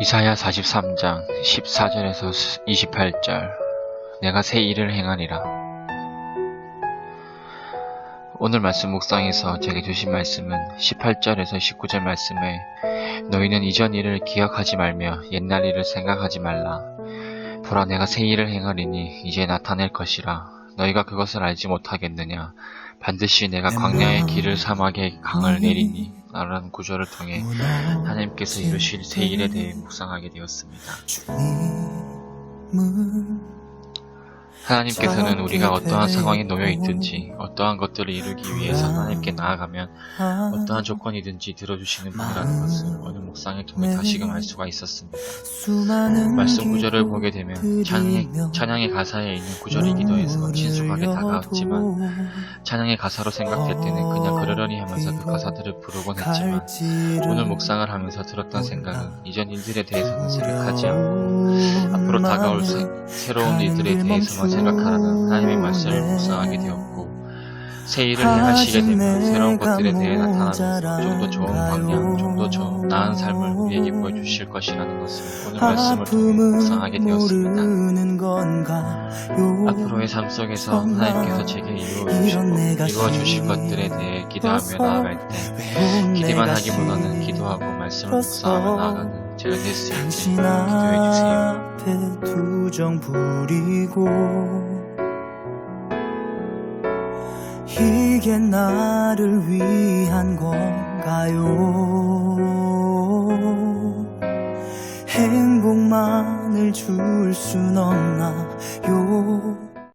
이사야 43장 14절에서 28절. 내가 새 일을 행하리라. 오늘 말씀 묵상에서 제게 주신 말씀은 18절에서 19절 말씀에 너희는 이전 일을 기억하지 말며 옛날 일을 생각하지 말라. 보라 내가 새 일을 행하리니 이제 나타낼 것이라. 너희가 그것을 알지 못하겠느냐? 반드시 내가 광야의 길을 사막의 강을 내리니 라는 구절을 통해 하나님께서 이루실 새 일에 대해 묵상하게 되었습니다. 하나님께서는 우리가 어떠한 상황에 놓여 있든지 어떠한 것들을 이루기 위해서 하나님께 나아가면 어떠한 조건이든지 들어주시는 분이라는 것을 오늘 묵상을 통해 다시금 알 수가 있었습니다. 말씀 구절을 보게 되면 찬양의, 찬양의 가사에 있는 구절이기도 해서 친숙하게 다가왔지만 찬양의 가사로 생각될 때는 그냥 그러려니 하면서 그 가사들을 부르곤 했지만 오늘 묵상을 하면서 들었던 생각은 이전 일들에 대해서는 생각하지 않고 앞으로 다가올 새, 새로운 일들에 대해서만 생각하라는 하나님의 말씀을 묵상하게 되었고 새 일을 행하시게 되면 새로운 것들에 대해 나타나면서 좀더 좋은 방향, 좀 더 좋은 나은 삶을 우리에게 보여주실 것이라는 것을 오늘 말씀을 통해 묵상하게 되었습니다. 앞으로의 삶 속에서 하나님께서 제게 이루어주시고 이루어주실 것들에 대해 기도하며 나아갈 때 기대만 하기보다는 기도하고 말씀을 묵상하며 나아가는 주세요. 앞에 투정 부리고 이게 나를 위한 건가요 행복만을 줄 순 없나요